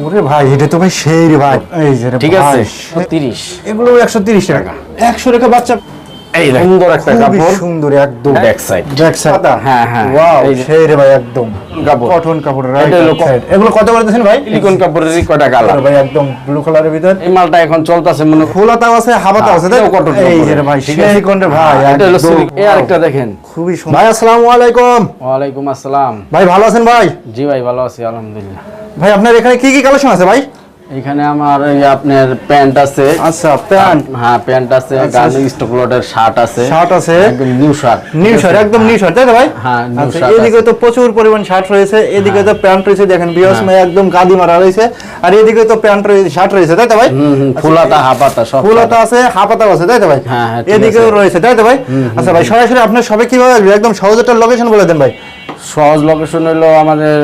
ওরে ভাই এটা তো ভাই সেই রে ভাই। এই যে রে ঠিক আছে সে- তিরিশ। এগুলো একশো তিরিশ টাকা। একশো টাকা বাচ্চা এই সুন্দর একটা কাপড় সুন্দর একদম ব্যাক সাইড ব্যাক সাইড হ্যাঁ, হ্যাঁ। ওয়াও সেই রে ভাই একদম। কাপড়। কটন কাপড় রাইট সাইড এগুলো কত করে দিয়েছেন ভাই? সিলিকন কাপড়ের কয়টা কালার ভাই একদম ব্লু কালারের ভিতর। এই মালটা এখন চলতেছে মনে ফুলাতাও আছে হাবাতাও আছে তাই এটাও cotton এই রে ভাই ঠিক আছে? ভাই এটা হলো এই আরেকটা দেখেন। খুবই সুন্দর। ভাই আসসালামু আলাইকুম। ওয়ালাইকুম আসসালাম। ভাই ভালো আছেন ভাই? জি ভাই ভালো আছি আলহামদুলিল্লাহ। ভাই আপনার এখানে কি কি কালেকশন আছে ভাই? এখানে আমার এই আপনার প্যান্ট আছে। আচ্ছা প্যান্ট। হ্যাঁ প্যান্ট আছে গার্মেন্ট স্টক লোডের শার্ট আছে। শার্ট আছে। একদম নিউ শার্ট। নিউ শার্ট একদম নিউ শার্ট তাই তো ভাই? হ্যাঁ, new আচ্ছা shirt এদিকে তো প্রচুর পরিমাণ শার্ট রয়েছে এদিকে তো প্যান্ট রয়েছে দেখেন বিয়স মে একদম গাদি মারা রয়েছে আর এদিকে তো প্যান্ট রয়েছে শার্ট রয়েছে তাই তো ভাই? ফুলাতা হাফাতা সব ফুলতা আছে হাফাতাও আছে তাই তো ভাই? হ্যাঁ, হ্যাঁ, এদিকেও রয়েছে তাই তো ভাই? আচ্ছা ভাই সরাসরি আপনার সবে কীভাবে একদম সহজ একটা লোকেশন বলে দেন ভাই। সহজ লোকেশন হলো আমাদের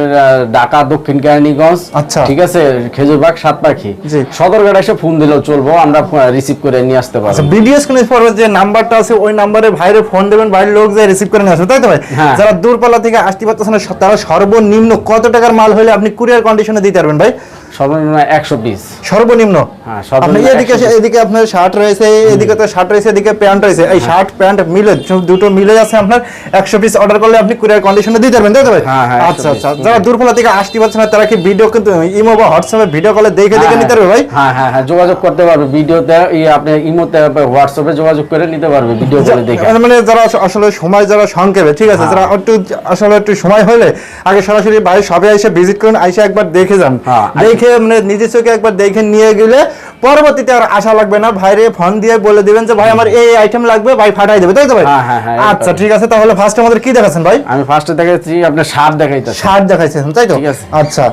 ঢাকা দক্ষিণ কেরানীগঞ্জ আচ্ছা। ঠিক আছে খেজুরবাগ সাত পাখি। সদরঘাট এসে ফোন দিলেও চলবো আমরা রিসিভ করে নিয়ে আসতে আচ্ছা পারব বিডিএস পর্বে যে নাম্বারটা আছে ওই নাম্বারে ভাইরে ফোন দেবেন বাইরের লোক যায় রিসিভ করে নিয়ে আসবে তাই তো ভাই হ্যাঁ। যারা দূরপাল্লা থেকে আসতে পারতেছে না, তারা সর্বনিম্ন কত টাকার মাল হলে আপনি কুরিয়ার কন্ডিশনে দিতে পারবেন ভাই সর্বনিম্ন একশো পিস সর্বনিম্ন? হ্যাঁ, সর্বনিম্ন এদিকে এদিকে আপনার শার্ট রয়েছে এদিকে তো শার্ট রয়েছে এদিকে প্যান্ট রয়েছে। এই শার্ট প্যান্ট মিলে দুটো মিলে আছে আপনার একশো পিস অর্ডার করলে আপনি কুরিয়ার কন্ডিশনে দিতে পারবেন হ্যাঁ, হ্যাঁ, আচ্ছা আচ্ছা যারা দূরপাল্লা থেকে আসতে পারছে না তারা কি ভিডিও কিন্তু ইমো বা হোয়াটসঅ্যাপে ভিডিও কলে দেখে দেখে নিতে পারবে ভাই? হ্যাঁ হ্যাঁ হ্যাঁ যোগাযোগ করতে পারবে ভিডিওতে আপনি ইমোতে হোয়াটসঅ্যাপে যোগাযোগ করে নিতে পারবে ভিডিও করে দেখে। মানে- মানে যারা আসলে সময় যারা সংক্ষেপে ঠিক আছে যারা একটু আসলে একটু সময় হলে আগে সরাসরি বাইরে সবে এসে ভিজিট করুন আইসে একবার দেখে যান। হ্যাঁ। দেখে মানে নিজের চোখে একবার দেখে নিয়ে গেলে পরবর্তীতে আর আশা লাগবে না। ভাইরে ফোন দিয়ে বলে দিবেন যে ভাই আমার এই আইটেম লাগবে ভাই ফাটাই দেবে। তাই তো ভাই? হ্যাঁ, হ্যাঁ, হ্যাঁ, আচ্ছা ঠিক আছে তাহলে ফার্স্ট আমাদের কি দেখাচ্ছেন ভাই? আমি ফার্স্টে দেখাচ্ছি আপনার শার্ট দেখাইতেছি শার্ট দেখাইছেন তাই তো? ঠিক আছে। আচ্ছা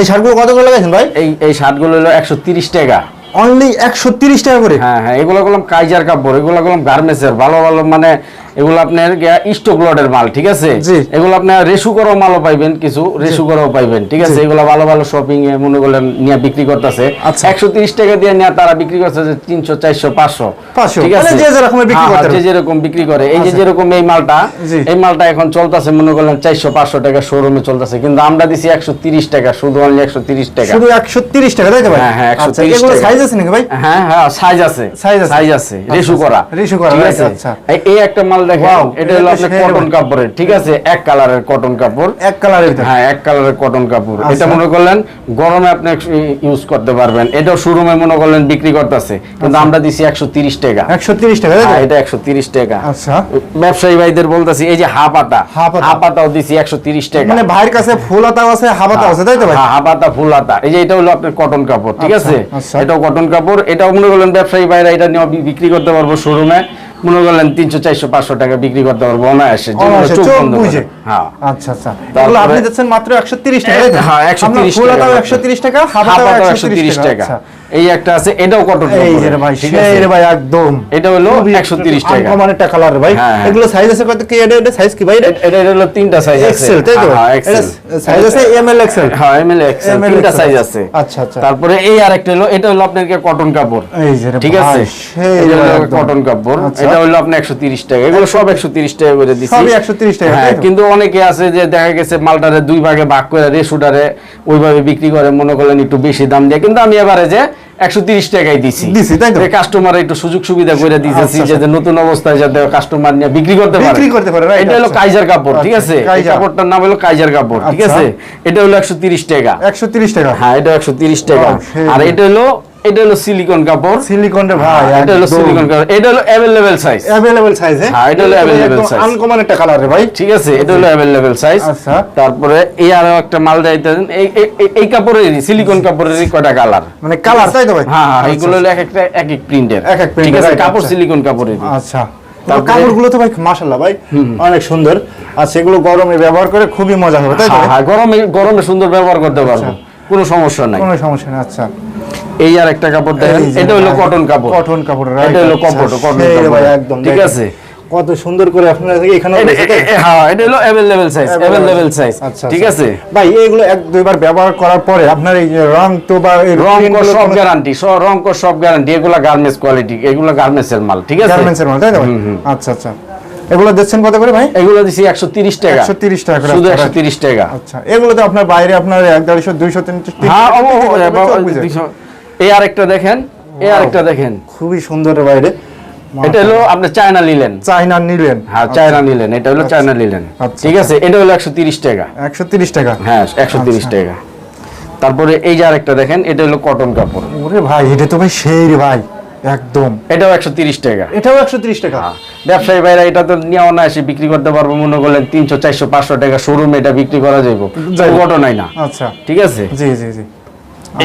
এই শার্টগুলো কত করে লাগাইছেন ভাই? এই এই শার্টগুলো হলো একশো তিরিশ টাকা। অনলি একশো তিরিশ টাকা করে? হ্যাঁ হ্যাঁ এগুলো করলাম কাইজার কাপড় এগুলো করলাম গার্মেন্টসের ভালো ভালো মানে এগুলো আপনার স্টক লটের মাল ঠিক আছে? এগুলো আপনার রেশু করাও মালও পাইবেন কিছু রেশু করাও পাইবেন ঠিক আছে? এগুলো ভালো ভালো শপিং এ মনে করলেন নিয়ে বিক্রি করতেছে। আচ্ছা। একশো তিরিশ টাকা দিয়ে নিয়ে তারা বিক্রি করতেছে তিনশো চারশো পাঁচশো। 500 ঠিক মানে আছে যে যেরকমের বিক্রি হ্যাঁ, হ্যাঁ, যে যেরকম বিক্রি করে। এই যে আচ্ছা। যেরকম এই মালটা এই মালটা এখন চলতেছে মনে করলেন চারশো পাঁচশো টাকা শোরুমে চলতেছে। কিন্তু আমরা দিছি একশো তিরিশ টাকা শুধু অনলি একশো তিরিশ টাকা। শুধু একশো তিরিশ টাকা তাই তো হ্যাঁ, হ্যাঁ, 130 আচ্ছা সাইজ আছে নাকি ভাই? হ্যাঁ হ্যাঁ সাইজ আছে। Size আছে। সাইজ আছে। রেশু করা। রেশু করা, ঠিক আছে? আচ্ছা। এই- এই একটা মাল দেখেন এটা এটা হলো আপনার কটন কাপড়ের ঠিক আছে? এক কালারের কটন কাপড়। এক কালারের হ্যাঁ এক কালারের কটন কাপড়। আচ্ছা। এটা মনে করলেন গরমে আপনি ইউজ করতে পারবেন। এটাও শোরুমে মনে করলেন বিক্রি করতেছে। কিন্তু আমরা দিছি একশো তিরিশ টাকা। একশো তিরিশ টাকা হ্যাঁ, এটা একশো তিরিশ টাকা। আচ্ছা। ব্যবসায়ী ভাইদের বলতেছি এই যে হাফাতা। হাপাতাও দিছি একশো তিরিশ টাকা। মানে ভাইয়ের কাছে ফুল হাতাও আছে হাবাতাও আছে তাই তো ভাই? হ্যাঁ, হাবাতা ফুল হাতা এই যে এটা হলো আপনার কটন কাপড় ঠিক আচ্ছা, আছে? আচ্ছা। এটাও কটন কাপড়। এটাও মনে করলেন ব্যবসায়ী ভাইরা এটা নিয়ে বিক্রি করতে পারব শোরুমে মনে করলেন তিনশো চারশো পাঁচশো টাকা বিক্রি করতে পারব অনায়াসে। হ্যাঁ আচ্ছা আচ্ছা আপনি মাত্র একশো তিরিশ টাকা? হ্যাঁ, 130 আপনার টাকা একশো তিরিশ টাকা হাবাতাও একশো তিরিশ টাকা আচ্ছা। এই একটা আছে এটাও কটন এই যে রে ভাই ঠিক সেই রে ভাই একদম। এটা হলো 130 টাকা। আনকমন একটা কালার ভাই। হ্যাঁ, হ্যাঁ। এগুলো সাইজ আছে কত কি এটা এটা সাইজ কি ভাই এটা? এটা হলো তিনটা সাইজ আছে। এক্সেল তাই তো? হ্যাঁ এক্সেল সাইজ আছে এম এল এক্সেল হ্যাঁ এম এল এক্সেল তিনটা সাইজ আছে। আচ্ছা আচ্ছা। তারপরে এই আরেকটা হলো এটা হলো আপনার কটন কাপড়। এই যে ঠিক আছে? সেই কটন কাপড়। আচ্ছা। এটা হলো আপনি 130 টাকা। এগুলো সব 130 টাকা করে দিছি। সবই 130 টাকা, হ্যাঁ কিন্তু অনেকে আছে যে দেখা গেছে মালটারে দুই ভাগে ভাগ করে রেশুটারে ওইভাবে বিক্রি করে মনে করলেন একটু বেশি দাম দিয়ে। কিন্তু আমি এবারে যে 130 টাকায় দিছি। দিছি, তাই তো? কাস্টমার একটু সুযোগ সুবিধা করে দিতেছি আচ্ছা, যাতে নতুন অবস্থায় যাতে কাস্টমার নিয়ে বিক্রি করতে পারে। বিক্রি করতে পারে, এটা হলো আচ্ছা। কাইজার কাপড় ঠিক আচ্ছা, আছে? এই কাপড়টার নাম হলো কাইজার কাপড় ঠিক আচ্ছা। আছে? এটা হলো 130 টাকা। একশো তিরিশ টাকা। হ্যাঁ এটা 130 টাকা। আর এটা হলো এটা হলো সিলিকন কাপড়। সিলিকন রে ভাই এটা হলো সিলিকন কাপড়। এটা হলো অ্যাভেলেবেল সাইজ অ্যাভেলেবল সাইজ হ্যাঁ, এটা হলো available size। আনকমন একটা কালার রে ভাই। ঠিক আছে এটা হলো অ্যাভেলেবেল সাইজ আচ্ছা। তারপরে এই আরও একটা মাল যাইতেন এই এই- এই- এই কাপড়ের সিলিকন কাপড়ের কয়টা কালার মানে কালার তাই তো ভাই? হ্যাঁ হ্যাঁ এইগুলো হলো এক একটা এক এক প্রিন্টের এক এক print ঠিক আছে কাপড় আচ্ছা। সিলিকন কাপড়ের আচ্ছা। তারপরে- কাপড়গুলো তো ভাই মাশাআল্লাহ ভাই অনেক সুন্দর। আর সেগুলো গরমে ব্যবহার করে খুবই মজা হবে তাই তো হ্যাঁ গরমে গরমে সুন্দর ব্যবহার করতে পারব। কোনো সমস্যা নাই। কোনো সমস্যা নেই আচ্ছা। এই আর একটা কাপড় দেখেন এটা হলো কটন কাপড়। কটন কাপড় এটা হলো কটন কটন ভাই কাপড়। একদম ঠিক আছে? কত সুন্দর করে আপনারা এখানে হ্যাঁ এটা হলো অ্যাভেলেবল সাইজ অ্যাভেলেবল সাইজ আচ্ছা ঠিক আছে? ভাই এইগুলো এক দুইবার ব্যবহার করার পরে আপনার এই রং তো বা রংগুলো সব গ্যারান্টি রং কর সব গ্যারান্টি এগুলো গার্মেন্টস কোয়ালিটি এগুলো গার্মেন্টস এর মাল ঠিক আছে? গার্মেন্টসের মাল তাই ভাই? আচ্ছা আচ্ছা। এগুলো দিচ্ছেন কত করে ভাই? এগুলো দিছি একশো তিরিশ টাকা। 130 টাকা করে শুধু আচ্ছা, একশো তিরিশ টাকা। আচ্ছা এগুলো তো আপনার বাইরে আপনার এক দেড়শো দুইশো তিনশো হ্যাঁ এই আরেকটা দেখেন এই আরেকটা দেখেন। খুবই সুন্দর বাইরে এটা হলো আপনি চায়না নিলেন। চাইনা নিলেন। হ্যাঁ চায়না নিলেন। এটা হলো চায়না নিলেন। আচ্ছা। ঠিক আছে এটা হলো একশো তিরিশ টাকা। একশো তিরিশ টাকা? হ্যাঁ একশো তিরিশ আচ্ছা। টাকা। তারপরে এই যে আরেকটা দেখেন এটা হলো কটন কাপড়। ওরে ভাই এটা তো ভাই সেই রে ভাই একদম। এটাও একশো তিরিশ টাকা। এটাও একশো তিরিশ টাকা? ব্যবসায়ী ভাইরা এটা তো নিয়ে অনায়াসে বিক্রি করতে পারব মনে করলেন তিনশো চারশো পাঁচশো টাকা শোরুমে এটা বিক্রি করা যাইব। যাইবো। ঘটনাই না। আচ্ছা। ঠিক আছে? জি জি জি।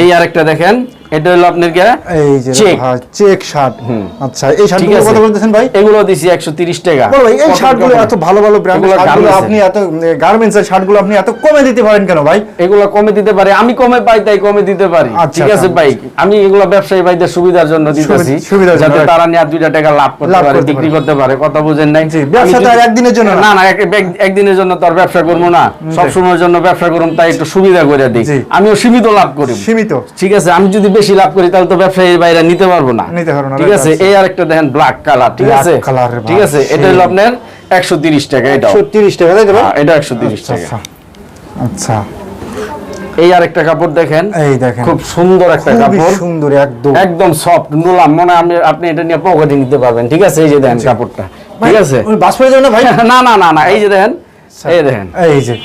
এই আরেকটা দেখেন এটা হলো আপনার কে এই যে চেক শার্ট আচ্ছা এই শার্ট ঠিক আছে। কত বলতেছেন ভাই? এগুলো দিছি একশো তিরিশ টাকা। বলো ভাই এই শার্টগুলো এত ভালো ভালো ব্র্যান্ডের শার্টগুলো আপনি এত শার্টগুলো আপনি এত কমে দিতে পারেন কেন ভাই? এগুলো কমে দিতে পারে। আমি কমে পাই তাই কমে দিতে পারি। আচ্ছা, ঠিক আছে আচ্ছা। ভাই। আমি এগুলো ব্যবসায়ী ভাইদের সুবিধার জন্য দিতেছি। যাতে তারা নিয়ে দুইটা টাকা লাভ করতে পারে বিক্রি করতে পারে। কথা বুঝেন নাই? জি, ব্যবসা তো একদিনের জন্য না। না না এক- এক- একদিনের জন্য তো আর ব্যবসা করব না। সব সময়ের জন্য ব্যবসা করুন তাই একটু সুবিধা করে দিই। আমিও সীমিত লাভ করি। সীমিত। ঠিক আছে আমি যদি বেশি লাভ করি তাহলে তো ব্যবসায়ী বাইরে নিতে পারব না। নিতে পারব না, ঠিক আছে? আচ্ছা। এই আরেকটা দেখেন ব্ল্যাক কালার ঠিক আছে? ঠিক আছে? এটা হলো আপনার একশো তিরিশ টাকা এটাও। একশো তিরিশ টাকা তাই হ্যাঁ, এটা একশো তিরিশ আচ্ছা, টাকা। আচ্ছা আচ্ছা। এই আরেকটা কাপড় দেখেন। এই দেখেন। খুব সুন্দর একটা কাপড়। সুন্দর একদম। একদম সফট নুলাম মনে হয় আমি আপনি এটা নিয়ে পকেটে নিতে পারবেন। ঠিক আছে? এই যে দেখেন কাপড়টা। ঠিক আছে? বাস পড়ে যাবে না ভাই? না না না না এই যে দেখেন। এই দেখেন। এই যে।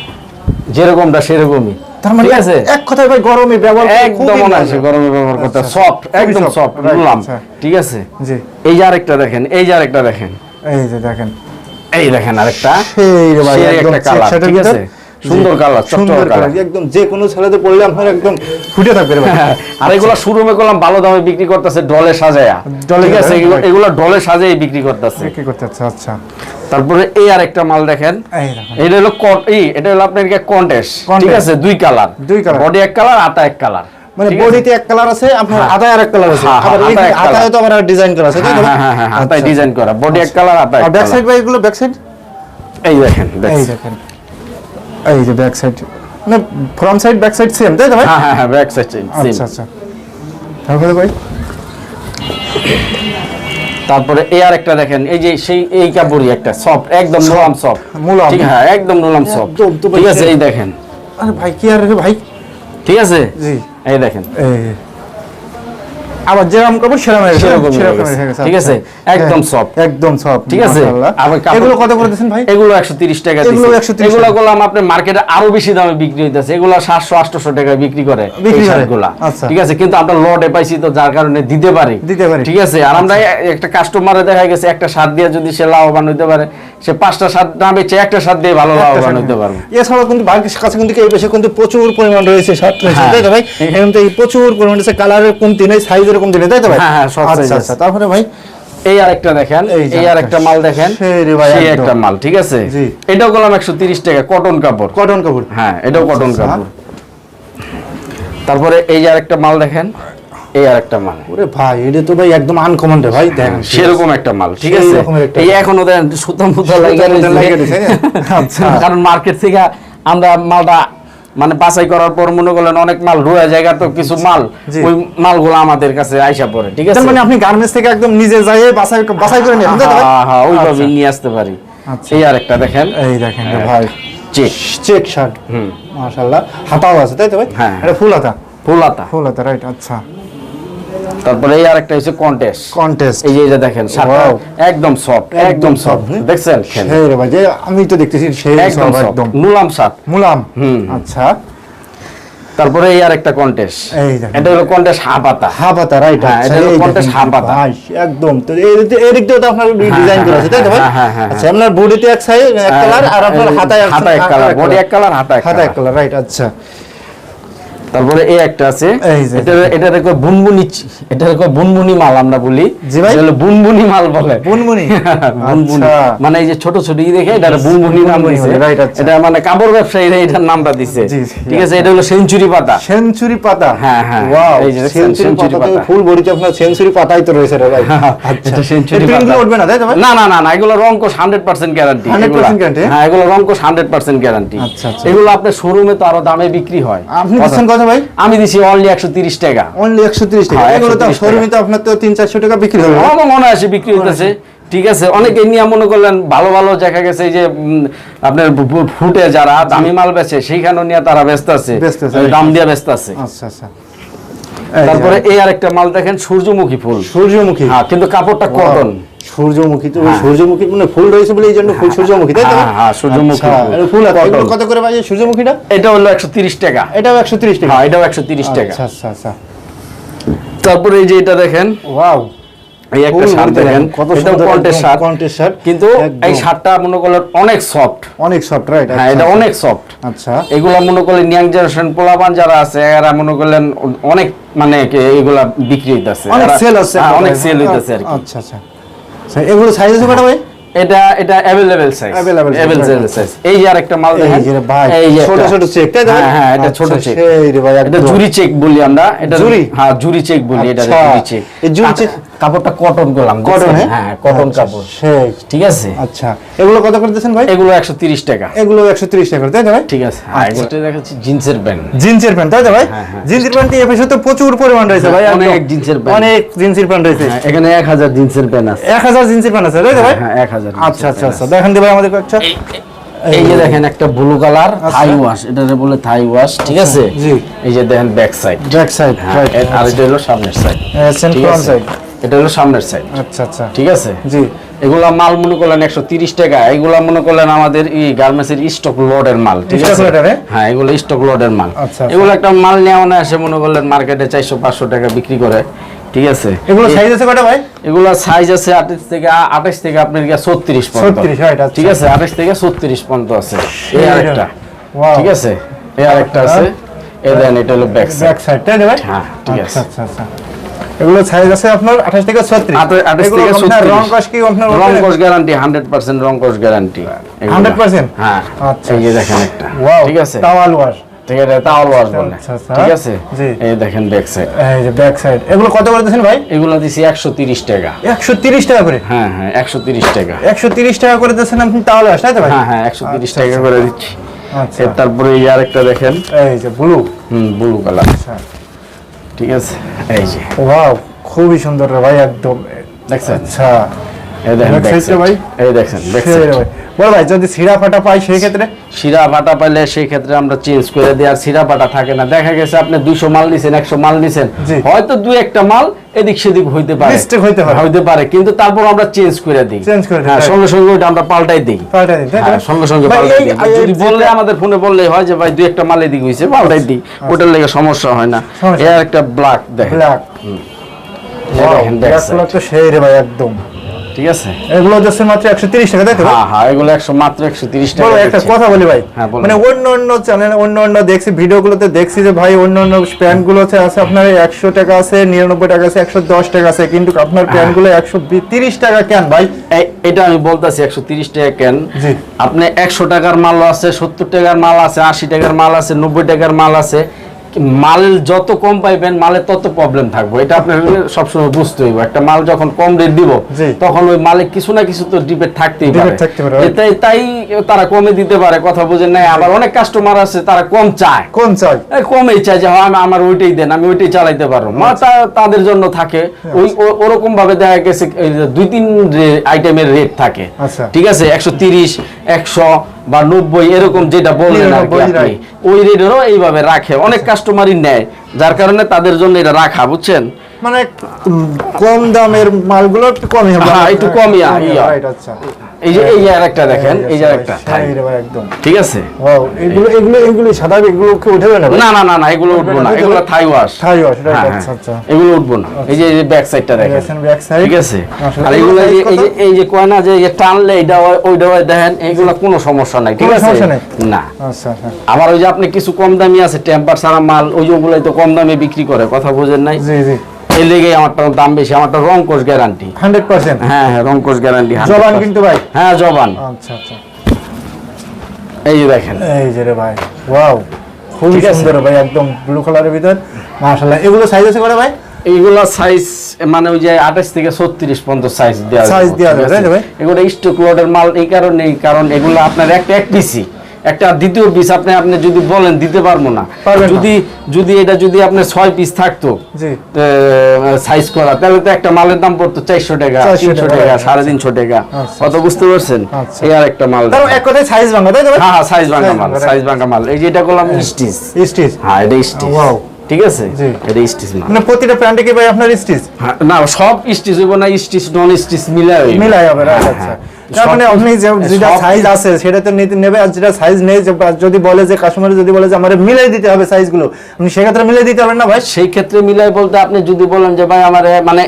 যেরকমটা সেরকমই। তার মানে আছে? এক কথায় ভাই গরমে ব্যবহার একদম খুবই মজা। আছে গরমে ব্যবহার করতে আচ্ছা, সফট একদম সফট right, আচ্ছা। ঠিক আছে? জি। এই যে আরেকটা দেখেন এই যে আরেকটা দেখেন। এই যে দেখেন। এই দেখেন আরেকটা। সেই রে ভাই একদম কালার ঠিক আছে? সুন্দর কালার সুন্দর একদম যে কোনো ছেলেতে পড়লে আপনার একদম ফুটে থাকবে আর এগুলো শোরুমে করলাম ভালো দামে বিক্রি করতেছে ডলে সাজায়া। ডলে ঠিক আছে? সাজায়া, এগুলো. ডলে সাজাই বিক্রি করতেছে। আচ্ছা আচ্ছা। তারপরে এই আরেকটা মাল দেখেন। এটা হলো এটা হলো আপনার কন্টেস্ট ঠিক আছে? দুই কালার দুই colour। বডি এক কালার আতা এক কালার মানে বডিতে এক কালার আছে আপনার হ্যাঁ। আর এক কালার আছে। হ্যাঁ, হ্যাঁ, আবার এই আদায় এক তো আবার ডিজাইন করা আছে তাই হ্যাঁ আচ্ছা। ডিজাইন করা। বডি এক কালার আর ব্যাক সাইড কালার এগুলো ব্যাক সাইড এই দেখেন এই দেখেন। এই যে ব্যাক সাইড মানে front side back side same তাই তো ভাই? হ্যাঁ হ্যাঁ ব্যাক সাইড আচ্ছা আচ্ছা। তারপরে ভাই? তারপরে এই আরেকটা দেখেন এই যে সেই এই কাপড়ই একটা সফট একদম নোলাম সফট মোলাম। ঠিক হ্যাঁ একদম নোলাম সফট ঠিক আছে এই দেখেন। আরে ভাই কি আর রে ভাই? ঠিক আছে? জি। এই দেখেন। এই। আবার যেরকম কাপড় সেরকম হয়ে সেরকম হয়ে হয়ে ঠিক আছে? আচ্ছা। একদম হ্যাঁ, soft। একদম সফট ঠিক আছে? এগুলো কত করে দিচ্ছেন ভাই এগুলো একশো তিরিশ টাকা এগুলো দিছি। 130 এগুলো টাকা। করলাম আপনার মার্কেটে আরও বেশি দামে বিক্রি হইতেছে এগুলো সাতশো আটশো টাকা বিক্রি করে এই? আচ্ছা। ঠিক আছে কিন্তু আমরা লটে পাইছি তো যার কারণে দিতে পারি দিতে পারি। ঠিক আছে আর আমরা একটা কাস্টমারে দেখা গেছে একটা শার্ট দিয়ে যদি সে লাভবান হইতে পারে সে পাঁচটা শার্ট না বেচে একটা শার্ট দিয়ে ভালো লাভবান হইতে পারবে এছাড়াও কিন্তু বাড়ির কাছে কিন্তু এই পাশে কিন্তু প্রচুর পরিমাণ রয়েছে শার্ট রয়েছে হ্যাঁ। তাই তো ভাই এখানে প্রচুর পরিমাণ রয়েছে কালারের কমতি নেই সাইজের কমতি নেই তাই তো ভাই? হ্যাঁ, হ্যাঁ, আচ্ছা আচ্ছা তারপরে ভাই? এই আরেকটা দেখেন এই আরেকটা। মাল দেখেন। সেই। একটা মাল ঠিক আছে? জি। এটাও করলাম একশো তিরিশ টাকা কটন কাপড়। কটন কাপড়। হ্যাঁ এটাও কটন আচ্ছা। কাপড়। তারপরে এই আরেকটা মাল দেখেন এই আরেকটা মাল। ওরে ভাই এটা তো ভাই একদম আনকমন রে ভাই দেখেন। সেরকম একটা মাল ঠিক আছে? এই এখনও দেন সুতা মুতা লাগিয়ে লাগিয়ে আচ্ছা। কারণ মার্কেট থেকে আমরা মালটা মানে বাছাই করার পর মনে করলেন অনেক মাল রয়ে জায়গা তো কিছু মাল। ওই মালগুলো আমাদের কাছে আইসা পড়ে ঠিক আছে? মানে আপনি গার্মেন্টস থেকে একদম নিজে যাই বাসাই বাসাই করে ভাই? হ্যাঁ হ্যাঁ ওইভাবে আচ্ছা। নিয়ে আসতে পারি। আচ্ছা। এই আরেকটা দেখেন। এই দেখেন হ্যাঁ। ভাই চেক চেক শার্ট হুম। মাশাআল্লাহ। হাতাও আছে তাই তো ভাই? হ্যাঁ। এটা ফুল হাতা? ফুল হাতা। ফুল হাতা রাইট আচ্ছা। তারপরে এই আরেকটা হচ্ছে কন্টেস্ট কন্টেস্ট এই যে যে দেখেন একদম সফট একদম সফট। দেখছেন। সেই রে ভাই আমি তো দেখতেছি সেই একদম একদম। নুলাম শার্ট মুলাম। হুম। আচ্ছা। তারপরে এই আরেকটা কন্টেস্ট এই দেখেন। এটা হলো কন্টেস্ট হাফাতা হাফাতা রাইট হ্যাঁ, আচ্ছা এটা হলো হাতা। ভাই, একদম। তো এই দিক তো আপনার ডিজাইন করা আছে তাই তো ভাই? হ্যাঁ, হ্যাঁ, হ্যাঁ, আচ্ছা আপনার বডিতে এক সাইড এক কালার আর আপনার হাতায় এক এক কালার বডি এক কালার হাতা এক হাতা এক কালার কালার রাইট আচ্ছা। তারপরে এই একটা আছে। এটা এটা দেখো বুনবুনি এটা দেখো বুনবুনি মাল আমরা বলি? এটা বুনবুনি মাল বলে। বুনবুনি? বুনবুনি। আচ্ছা। মানে এই যে ছোট ছোট ই দেখে এটা বুনবুনি নাম বলে, আচ্ছা। এটা মানে কাপড় ব্যবসায়ীরা এটার নামটা দিছে। ঠিক আছে এটা হলো সেঞ্চুরি পাতা। সেঞ্চুরি পাতা? হ্যাঁ, হ্যাঁ, ওয়াও এই যে সেঞ্চুরি পাতা। ফুল বডিতে আপনার সেঞ্চুরি পাতাই তো রয়েছে রে ভাই। আচ্ছা। এই পাতা। উঠবে না তাই তো না না না না এগুলো রং হান্ড্রেড পার্সেন্ট গ্যারান্টি 100% guarantee? হ্যাঁ এগুলো রং হান্ড্রেড পার্সেন্ট গ্যারান্টি আচ্ছা, আচ্ছা। এগুলো আপনার শোরুমে তো আরও দামে বিক্রি হয়। আপনি কত ভাই? আমি দিছি অনলি একশো তিরিশ টাকা। অনলি একশো তিরিশ টাকা। হ্যাঁ, এগুলো তো শোরুমে তো আপনার তো তিন চারশো টাকা বিক্রি হবে। আমার মনে আছে বিক্রি হইতেছে। ঠিক আছে অনেকে নিয়ে মনে করলেন ভালো ভালো দেখা গেছে এই যে আপনার ফুটে যারা দামি মাল বেচে সেইখানেও নিয়ে তারা ব্যস্ত আছে। দাম দিয়ে ব্যস্ত আছে। আচ্ছা আচ্ছা। তারপরে এই আরেকটা মাল দেখেন সূর্যমুখী ফুল। সূর্যমুখী। হ্যাঁ কিন্তু কাপড়টা কটন সূর্যমুখী তো হ্যাঁ। সূর্যমুখী মানে ফুল রয়েছে বলে এই জন্য ফুল সূর্যমুখী তাই তো? হ্যাঁ, হ্যাঁ, সূর্যমুখী। আচ্ছা, ফুল। এগুলো কত করে এই সূর্যমুখীটা? এটা হলো একশো তিরিশ টাকা। এটাও একশো তিরিশ টাকা? হ্যাঁ এটাও একশো তিরিশ টাকা। আচ্ছা আচ্ছা। আচ্ছা তারপরে এই যে এটা দেখেন ওয়াও। এই একটা শার্ট দেখেন কত সুন্দর একদম শার্ট। কন্টের শার্ট কিন্তু এই শার্টটা মনে করলেন অনেক সফট অনেক সফট রাইট হ্যাঁ এটা অনেক সফট আচ্ছা। এগুলা মনে করলেন ইয়াং জেনারেশন পোলাপান যারা আছে এরা মনে করলেন অনেক মানে এগুলা বিক্রি হইতাছে। অনেক সেল আছে হ্যাঁ, অনেক সেল হইতাছে আর কি। আচ্ছা আচ্ছা আচ্ছা, এগুলো সাইজ আছে কটা ভাই এটা এটা available size Available size, available right. Size এই যে আরেকটা মাল এই দেখেন যে রে ভাই এই যে ছোট একটা- ছোট চেক তাই তো হ্যাঁ হ্যাঁ এটা আচ্ছা, ছোট চেক সেই রে ভাই এটা একদম। জুরি চেক বলি আমরা এটা জুরি? হ্যাঁ জুরি চেক বলি এটা আচ্ছা, জুরি চেক এই জুরি check- কাপড়টা কটন করলাম কটন হ্যাঁ কটন আচ্ছা, কাপড়। সেই ঠিক আছে? আচ্ছা এগুলো কত করে দিচ্ছেন ভাই? এগুলো 130 টাকা। এগুলো একশো তিরিশ টাকা করে তাই তো ভাই? ঠিক আছে হ্যাঁ এগুলো দেখাচ্ছি জিন্সের প্যান্ট। জিন্সের প্যান্ট তাই তো ভাই? হ্যাঁ, হ্যাঁ। জিন্সের প্যান্ট এই এপিসোডে প্রচুর পরিমাণ রয়েছে ভাই অনেক জিন্সের প্যান্ট। অনেক জিন্সের প্যান্ট রয়েছে। এখানে 1000 জিন্সের প্যান্ট আছে। এক হাজার জিন্সের প্যান্ট আছে তাই তো ভাই? হ্যাঁ 1000 আচ্ছা আচ্ছা আচ্ছা। দেখেন দি ভাই আমাদের কয়েকটা এই- যে দেখেন একটা ব্লু কালার থাই ওয়াশ এটা বলে থাই ওয়াশ ঠিক আছে? আচ্ছা, জি। এই যে দেখেন ব্যাক সাইড ব্যাক সাইড হ্যাঁ আর এটা হলো সামনের সাইড সেন্ট ঠিক আছে? সাইড এটা হলো সামনের সাইড আচ্ছা আচ্ছা। ঠিক আছে? জি। এগুলা মাল মনে করলেন একশো তিরিশ টাকা এগুলা মনে করলেন আমাদের এই গার্মেন্টসের স্টক লোডের মাল ঠিক আছে? হ্যাঁ এগুলো স্টক লোডের মাল। আচ্ছা, এগুলো একটা মাল নেওয়া না আসে মনে করলেন মার্কেটে চারশো পাঁচশো টাকা বিক্রি করে ঠিক আছে? এগুলো সাইজ আছে কটা ভাই? এগুলো সাইজ আছে আঠাশ থেকে আঠাশ থেকে আপনার গিয়ে ছত্রিশ পর্যন্ত। 36, আচ্ছা। ঠিক আছে? আঠাশ থেকে ছত্রিশ পর্যন্ত আছে। এই আরেকটা। ঠিক আছে? এই আরেকটা আছে। এই দেন এটা হলো ব্যাক সাইড ব্যাক সাইড তাই তো ভাই? হ্যাঁ, ঠিক আচ্ছা আছে। আচ্ছা আচ্ছা। এগুলো সাইজ আছে আপনার 28 থেকে 36 আঠাশ- আঠাশ এগুলো থেকে 36 রং কস কি আপনার রং কোষ গ্যারান্টি হান্ড্রেড পার্সেন্ট রং কোষ গ্যারান্টি 100% হ্যাঁ। আচ্ছা। এই যে দেখেন একটা। ঠিক আছে? টাওয়াল ওয়াশ ঠিক আছে তাওয়াল ওয়াশ বলে। আচ্ছা, আচ্ছা। ঠিক আছে? জি। এই দেখেন ব্যাক সাইড এই যে ব্যাক সাইড এগুলো কত করে দিয়েছেন ভাই? এগুলো দিছি একশো তিরিশ টাকা। 130 টাকা করে? হ্যাঁ হ্যাঁ একশো তিরিশ টাকা। 130 টাকা করে দিয়েছেন আপনি টাওয়াল ওয়াশ তাই তো ভাই? হ্যাঁ হ্যাঁ একশো তিরিশ আচ্ছা, টাকা আচ্ছা। করে দিচ্ছি। আচ্ছা। তারপরে এই আরেকটা দেখেন। এই যে ব্লু হুম ব্লু কালার আচ্ছা। ঠিক আছে? এই যে। ওয়াও খুবই সুন্দর রে ভাই একদম দেখছেন আচ্ছা। এই দেখেন Back back side টা side। ভাই? এই দেখছেন ব্যাক সেই রে ভাই। বড় ভাই যদি সিরা ফাটা পাই সেই ক্ষেত্রে? শিরা ফাটা পাইলে সেই ক্ষেত্রে আমরা চেঞ্জ করে দিই আর শিরা ফাটা থাকে না। দেখা গেছে আপনি দুইশো মাল নিছেন একশো মাল নিছেন। হয়তো দুই একটা মাল এদিক সেদিক হইতে পারে। Mistake হইতে পারে। হইতে পারে কিন্তু তারপর আমরা চেঞ্জ করে দিই। Change করে হ্যাঁ সঙ্গে সঙ্গে ওইটা আমরা পাল্টাই দিই। পাল্টাই দিন, হ্যাঁ, সঙ্গে সঙ্গে পাল্টাই দিই। যদি বললে আমাদের ফোনে বললে হয় যে ভাই দুই একটা মাল এদিক হইছে পাল্টাই দিই। ওটার লেগে সমস্যা হয় না। এর একটা ব্ল্যাক দেখেন। ব্ল্যাক তো সেই রে ভাই একদম। ঠিক আছে এগুলো যাচ্ছে মাত্র 130 টাকা ভাই? হ্যাঁ হ্যাঁ এগুলো একশো মাত্র একশো তিরিশ টাকা বলো একটা কথা বলি ভাই হ্যাঁ, মানে অন্য অন্য চ্যানেল অন্য অন্য দেখছি ভিডিওগুলোতে দেখছি যে ভাই অন্য অন্য আছে আছে আপনার একশো টাকা আছে নিরানব্বই টাকা আছে একশো দশ টাকা আছে কিন্তু আপনার। প্যান্টগুলো একশো তিরিশ টাকা কেন ভাই এটা আমি বলতেছি একশো তিরিশ টাকা কেন জি। আপনি একশো টাকার মাল আছে সত্তর টাকার মাল আছে আশি টাকার মাল আছে নব্বই টাকার মাল আছে মাল যত কম পাইবেন মালের তত প্রবলেম থাকবে। এটা আপনার সবসময় বুঝতে হইব একটা মাল যখন কম রেট দিব তখন ওই মালে কিছু না কিছু তো ডিবেট থাকতেই পারে. তাই তাই তারা কমে দিতে পারে কথা বুঝেন নাই। আবার অনেক কাস্টমার আছে তারা কম চায়। কম চায়। কমেই চাই যে হ্যাঁ, আমি আমার ওইটাই দেন আমি ওইটাই চালাইতে পারব। মা তা- তাদের জন্য থাকে। ওই ওরকম ভাবে দেখা গেছে দুই তিন আইটেমের রেট থাকে। আচ্ছা। ঠিক আছে? একশো তিরিশ একশো বা নব্বই এরকম যেটা বললেন আর কি 99, আপনি right. ওই রেটেরও এইভাবে রাখে অনেক কাস্টমারই নেয় যার কারণে তাদের জন্য এটা রাখা বুঝছেন মানে কম দামের মালগুলো একটু কমই হবে। হ্যাঁ, একটু কমই, কমই হবে, আচ্ছা। এই যে এই যে আরেকটা দেখেন এই যে ভাই একদম। ঠিক আছে? এগুলো এগুলো এগুলো সাদা এগুলো কি না না না না না এগুলো উঠবো না এগুলো থাই ওয়াশ right, হ্যাঁ, আচ্ছা, আচ্ছা। এগুলো উঠবো না। এই যে এই যে ব্যাক সাইডটা দেখেন। back side। ঠিক আছে? আর এগুলো এই যে- এই যে কয় না যে এই টানলে এটা হয় ওইটা দেখেন এগুলো কোনো সমস্যা নাই ঠিক আছে? না। আচ্ছা আচ্ছা। আবার ওই যে আপনি কিছু কম দামি আছে টেম্পার সারা মাল ওই যে ওগুলাই তো কম দামে বিক্রি করে কথা বুঝেন নাই? জি জি। এই লেগে আমারটা দাম বেশি আমারটা রং কোষ গ্যারান্টি হান্ড্রেড পার্সেন্ট? হ্যাঁ হ্যাঁ রং কোষ গ্যারান্টি জবান কিন্তু ভাই? হ্যাঁ জবান। আচ্ছা আচ্ছা। এই যে দেখেন। এই যে রে ভাই ওয়াও খুবই সুন্দর ভাই একদম ব্লু কালারের ভিতর। মাশাআল্লাহ এগুলো সাইজ আছে করে ভাই? এইগুলো সাইজ মানে ওই যে আঠাশ থেকে ছত্রিশ পর্যন্ত সাইজ দেওয়া যাবে, দেওয়া যাবে? এগুলো স্টক লোডের মাল এই কারণে কারণ এগুলো আপনার একটা এক পিসি একটা দ্বিতীয় পিস আপনি আপনি যদি বলেন দিতে পারব না। যদি যদি এটা যদি আপনার ছয় পিস থাকতো সাইজ করা তাহলে তো একটা মালের দাম পড়তো চারশো টাকা তিনশো টাকা, আচ্ছা। সাড়ে তিনশো টাকা। আচ্ছা, কত বুঝতে পারছেন? আচ্ছা। এই আর একটা মাল এক কথায় সাইজ ভাঙা তাই হ্যাঁ হ্যাঁ সাইজ ভাঙা মাল সাইজ ভাঙা মাল। এই যে এটা করলাম স্টিচ। স্টিচ। হ্যাঁ এটা স্টিচ। ঠিক আছে? জি। এটা স্টিচ মাল। মানে প্রতিটা প্যান্টে কি ভাই আপনার স্টিচ? হ্যাঁ, না সব স্টিচ হইব না স্টিচ নন স্টিচ মিলাই হইব। মিলাই হবে হ্যাঁ, আচ্ছা। হ্যাঁ। তার মানে আপনি যেটা সাইজ আছে সেটা তো নিতে নেবে আর যেটা সাইজ নেই যদি বলে যে কাস্টমার যদি বলে যে আমার মিলাই দিতে হবে সাইজগুলো আপনি সেক্ষেত্রে মিলাই দিতে পারবেন না ভাই? সেই ক্ষেত্রে মিলাই বলতে আপনি যদি বলেন যে ভাই আমার মানে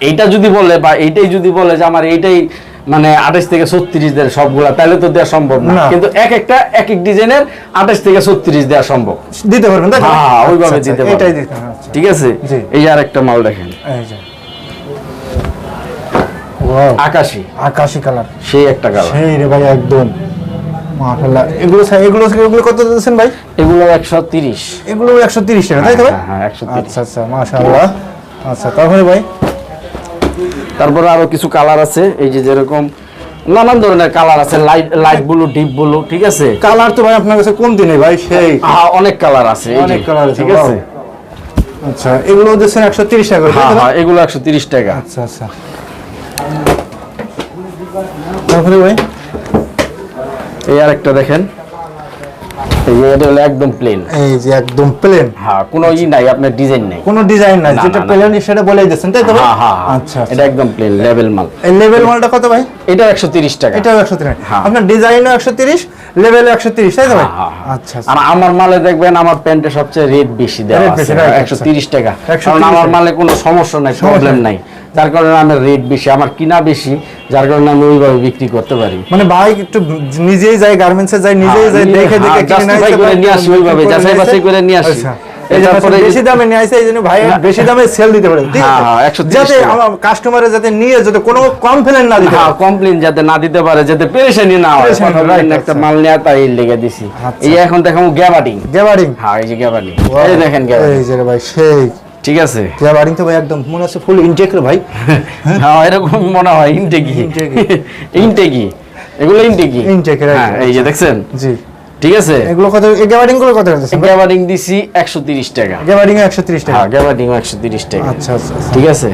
এইটা যদি বলে বা এইটাই যদি বলে যে আমার এইটাই মানে আঠাশ থেকে ছত্রিশ দেয় সবগুলা তাহলে তো দেওয়া সম্ভব না। কিন্তু এক একটা এক এক ডিজাইনের আঠাশ থেকে ছত্রিশ দেওয়া সম্ভব। দিতে পারবেন হ্যাঁ, হ্যাঁ, ওইভাবে আচ্ছা, আচ্ছা, দিতে পারবেন। আচ্ছা। ঠিক আছে? এই আর একটা মাল দেখেন। আকাশি। আকাশি কালার সেই একটা কালার সেই রে ভাই একদম। মাশাআল্লাহ। এগুলো এগুলো এগুলো কত ভাই? এগুলো একশো তিরিশ। এগুলো একশো তিরিশ টাকা তাই তো ভাই? হ্যাঁ, হ্যাঁ, 130 আচ্ছা আচ্ছা মাশাআল্লাহ। আচ্ছা তারপরে ভাই? তারপরে আরও কিছু কালার আছে। এই যে যেরকম নানান ধরনের কালার আছে। Light light blue deep blue ঠিক আছে? কালার তো ভাই আপনার কাছে কোন দিনে ভাই? সেই। হ্যাঁ অনেক কালার আছে। অনেক কালার আছে ঠিক আছে? আচ্ছা এগুলো দিচ্ছেন একশো তিরিশ টাকা হ্যাঁ হ্যাঁ এগুলো একশো তিরিশ টাকা। আচ্ছা আচ্ছা। তারপরে ভাই? এই আর একটা দেখেন। এই এটা হলো একদম প্লেন এই যে একদম প্লেন হ্যাঁ কোনো ই নাই আপনার ডিজাইন নাই। কোনো ডিজাইন নাই যেটা না, না। প্লেন সেটা বলেই দিচ্ছেন তাই তো হ্যাঁ হ্যাঁ। আচ্ছা আচ্ছা। এটা একদম প্লেন লেভেল মাল। এই লেভেল মালটা কত ভাই? এটা একশো তিরিশ টাকা। এটাও একশো তিরিশ। আপনার ডিজাইনও একশো তিরিশ লেভেল একশো তিরিশ তাই তো ভাই। আচ্ছা আর আমার মালে দেখবেন আমার প্যান্টে সবচেয়ে রেট বেশি দেওয়া আছে একশো আচ্ছা। তিরিশ টাকা। কারণ আমার মালে কোনো সমস্যা নাই প্রবলেম নাই। যার কারণে আমার রেট বেশি আমার কিনা বেশি যার কারণে আমি ওইভাবে বিক্রি করতে পারি। মানে ভাই একটু নিজেই যায় গার্মেন্টসে যায় নিজেই যায় হ্যাঁ, দেখে দেখে হ্যাঁ, কিনে আসে, করে নিয়ে আসি ওইভাবে, যাচাই বাছাই করে নিয়ে আসি। আচ্ছা। এই এই যে তারপরে বেশি দামে নিয়ে আসে এই জন্য ভাই বেশি দামে সেল দিতে পারে ঠিক হ্যাঁ, আছে? হ্যাঁ, 130 যাতে আমার কাস্টমারে যাতে নিয়ে যাতে কোনো কমপ্লেন না দিতে হ্যাঁ কমপ্লেন যাতে না দিতে পারে যাতে পেরেশানি না হয়। একটা আচ্ছা। মাল তাই লেগে দিছি। আচ্ছা। এই এখন দেখাবো গ্যাবার্ডিং গ্যাবারিং হ্যাঁ এই যে গ্যাবার্ডিং এই দেখেন গ্যাবার্ডিং এই যে ভাই সেই। ঠিক আছে? গ্যাবারিং তো ভাই একদম মনে হচ্ছে ফুল ইনটেক রে ভাই। হ্যাঁ এরকম মনে হয় ইনটেকি ইনটেকি। ইনটেকি এগুলো ইনটেকি ইনটেকি, হ্যাঁ এই যে দেখছেন? জি। ঠিক আছে? এগুলো কত গ্যাবারিংগুলো কত আছে গ্যাবার্ডিং দিছি একশো তিরিশ টাকা। গ্যাবারিং 130 টাকা? হ্যাঁ একশো তিরিশ টাকা। আচ্ছা আচ্ছা আচ্ছা। ঠিক আছে?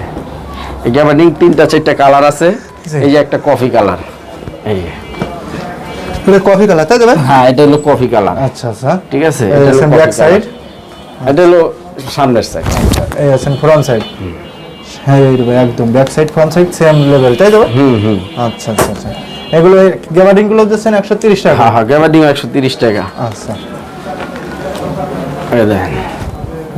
এই গ্যাবার্ডিং তিনটা চারটা কালার আছে। এই যে একটা কফি কালার এই যে। এটা কফি কালার তাই ভাই? হ্যাঁ এটা হলো কফি কালার আচ্ছা আচ্ছা। ঠিক আছে? এটা ব্যাক সাইড এটা হলো সামনের সাইড এই আছেন ফ্রন্ট সাইড হ্যাঁ ভাই একদম back side front side same level তাই তো? হুম হুম। আচ্ছা আচ্ছা আচ্ছা। এগুলো গ্যাবারিংগুলো দিচ্ছেন 130 টাকা? হ্যাঁ হ্যাঁ গ্যাবার্ডিং একশো তিরিশ টাকা। আচ্ছা। এই দেখেন।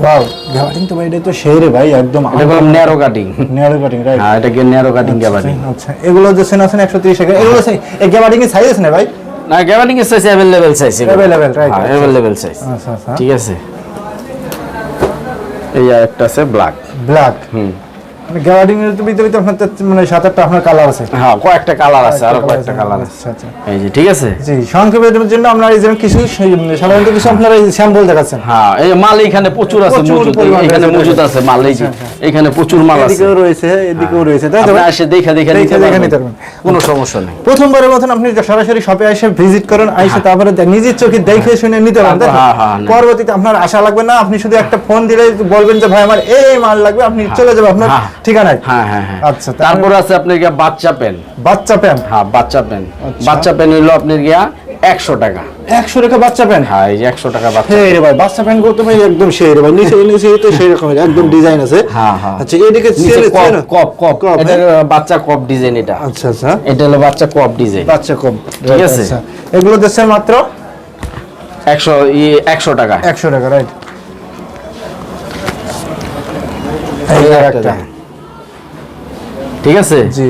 ওয়াও গ্যাবারিং তো ভাই এটা তো সেই রে ভাই একদম এটা বললাম ন্যারো কাটিং নেয়ার কাটিং রাইট হ্যাঁ এটাকে ন্যারো কাটিং গ্যাবার্ডিং আচ্ছা এগুলো দিচ্ছেন আছেন 130 টাকা। এগুলো সেই এই গ্যাবারিং এর সাইজ আছে না ভাই? না গ্যাবার্ডিং এর সাইজ অ্যাভেলেবল সাইজ right, হ্যাঁ right. সাইজ আচ্ছা আচ্ছা। ঠিক আছে? এই আর একটা আছে ব্ল্যাক ব্ল্যাক হুম। মানে এর ভিতরে তো আপনার মানে সাত আটটা আপনার কালার আছে। হ্যাঁ কয়েকটা কালার আছে আরও কয়েকটা কালার আছে আচ্ছা আচ্ছা। এই যে ঠিক আছে? জি সংক্ষেপের জন্য আমরা এই কিছু সাধারণত কিছু আপনারা স্যাম্পল দেখাচ্ছেন। হ্যাঁ এই মাল এখানে প্রচুর আছে মজুদ এখানে মজুদ আছে মাল এই যে এখানে প্রচুর মাল আছে। এদিকেও রয়েছে এদিকেও রয়েছে তাই তো? এসে দেখে দেখে নিতে পারবেন। কোনো সমস্যা নেই। প্রথমবারের মতন আপনি সরাসরি শপে এসে ভিজিট করেন আইসে তারপরে নিজের চোখে দেখে শুনে নিতে পারেন হ্যাঁ, হ্যাঁ, পরবর্তীতে আপনার আশা লাগবে না আপনি শুধু একটা ফোন দিলে বলবেন যে ভাই আমার এই এই মাল লাগবে আপনি চলে যাবেন আপনার হ্যাঁ। ঠিকানায়? হ্যাঁ হ্যাঁ হ্যাঁ। আচ্ছা, তারপরে- আছে আপনার গিয়া বাচ্চা পেন। বাচ্চা প্যান্ট হ্যাঁ বাচ্চা পেন। আচ্ছা। বাচ্চা পেন হইল আপনার গিয়া একশো টাকা। একশো টাকা বাচ্চা প্যান্ট হ্যাঁ এই একশো টাকা বাচ্চা রে ভাই বাচ্চা প্যান্ট করতে ভাই একদম সেই রে ভাই নিচে নিচে তো সেই রকমের একদম ডিজাইন আছে। হ্যাঁ, হ্যাঁ। আচ্ছা এইদিকে কপ কপ কপ। কপ, এটা? বাচ্চা কপ ডিজাইন এটা। আচ্ছা আচ্ছা। এটা হলো বাচ্চা কপ ডিজাইন বাচ্চা ঠিক আছে। আচ্ছা। এগুলো দিচ্ছেন মাত্র? একশো একশো টাকা। একশো টাকা রাইট। এই একটা। ঠিক আছে? জি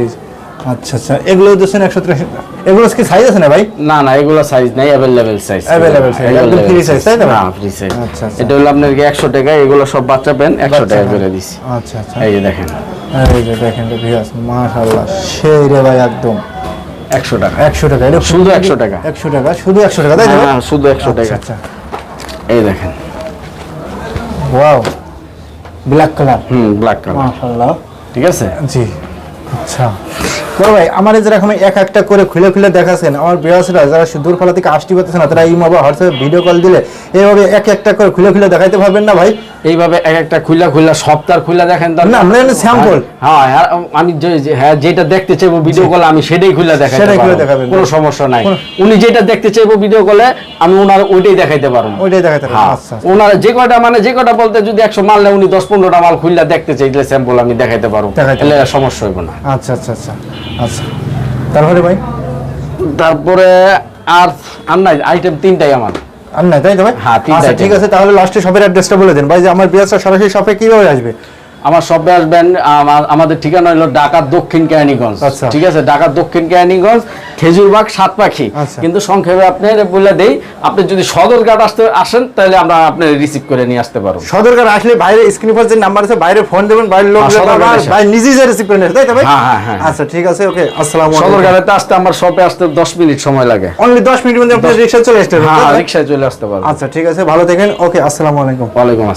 আচ্ছা আচ্ছা। এগুলো দিচ্ছেন একশো তিরাশি। এগুলো কি সাইজ আছে না ভাই? না না এগুলো সাইজ নাই অ্যাভেলেবেল সাইজ Available size, একদম free size, তাই? না ফ্রি সাইজ আচ্ছা, আচ্ছা। এটা হলো আপনার একশো টাকা এগুলো সব বাচ্চা পেন একশো বাচ্চা টাকা করে দিছি। আচ্ছা আচ্ছা। এই যে দেখেন। এই যে দেখেন তো ভিয়াস মাশাআল্লাহ। সেই রে ভাই একদম। একশো টাকা। একশো টাকা এটা শুধু 100 টাকা। একশো টাকা শুধু একশো টাকা তাই না হ্যাঁ শুধু একশো আচ্ছা টাকা। আচ্ছা এই দেখেন। Wow black colour hmm black colour মাশাআল্লাহ। ঠিক আছে? জি। আচ্ছা। বড় ভাই, আমার যেরকম এক একটা করে খুলে খুলে দেখাচ্ছেন আমার বিয়াসরা যারা দূর ফলা থেকে আসতে পারতেছে না, তারা এই মোবাইল হোয়াটসঅ্যাপে ভিডিও কল দিলে এইভাবে এক একটা করে খুলে খুলে দেখাইতে পারবেন না ভাই। এইভাবে এক একটা খুলা খুলা সপ্তাহ খুলা দেখেন না, আমরা জানি sample। হ্যাঁ আমি হ্যাঁ যেটা দেখতে চাইব ভিডিও কলে আমি সেটাই খুলে দেখাইতে সেটাই খুলে দেখাবেন। কোনো সমস্যা নাই। উনি যেটা দেখতে চাইব ভিডিও কলে আমি ওনার ওইটাই দেখাইতে পারব। ওইটাই দেখাইতে পারবেন, হ্যাঁ, আচ্ছা। ওনার যে কয়টা মানে যে কয়টা বলতে যদি একশো মাল নেয় উনি দশ পনেরোটা মাল খুললা দেখতে চাইলে স্যাম্পল আমি দেখাইতে পারব। তাহলে সমস্যা হইব না। আচ্ছা আচ্ছা আচ্ছা আচ্ছা। তারপরে ভাই? তারপরে আর আর নাই আইটেম তিনটাই আমার। আর না তাই তো ভাই? হ্যাঁ, আচ্ছা ঠিক আছে তাহলে লাস্টে শপের অ্যাড্রেসটা বলে দেন। ভাই যে আমার বিয়াসরা সরাসরি শপে কীভাবে আসবে? আমার সব আসবেন আমাদের ঠিকানা হলো ঢাকা দক্ষিণ কেরানীগঞ্জ। আচ্ছা। ঠিক আছে? ঢাকা দক্ষিণ কেরানীগঞ্জ খেজুরবাগ সাত পাখি আচ্ছা। কিন্তু সংক্ষেপে আপনি বলে দেই আপনি যদি সদরঘাট আসতে আসেন তাহলে আমরা আপনি রিসিভ করে নিয়ে আসতে পারব। সদরকার আসলে বাইরে স্ক্রিন পর যে নাম্বার আছে বাইরে ফোন দেবেন বাইরের লোক হ্যাঁ, ভাই নিজেই যে রিসিভ করে তাই তো ভাই? হ্যাঁ, হ্যাঁ, হ্যাঁ। আচ্ছা ঠিক আছে ওকে আসসালামু আলাইকুম। সদরঘাটে আসতে আমার শপে আসতে দশ মিনিট সময় লাগে। অনলি 10 মিনিট মধ্যে আপনি রিকশা চলে আসতে হ্যাঁ পারবেন রিক্সায় চলে আসতে পারব। আচ্ছা ঠিক আছে ভালো থাকেন ওকে আসসালামু আলাইকুম। ওয়ালাইকুম আসসালাম।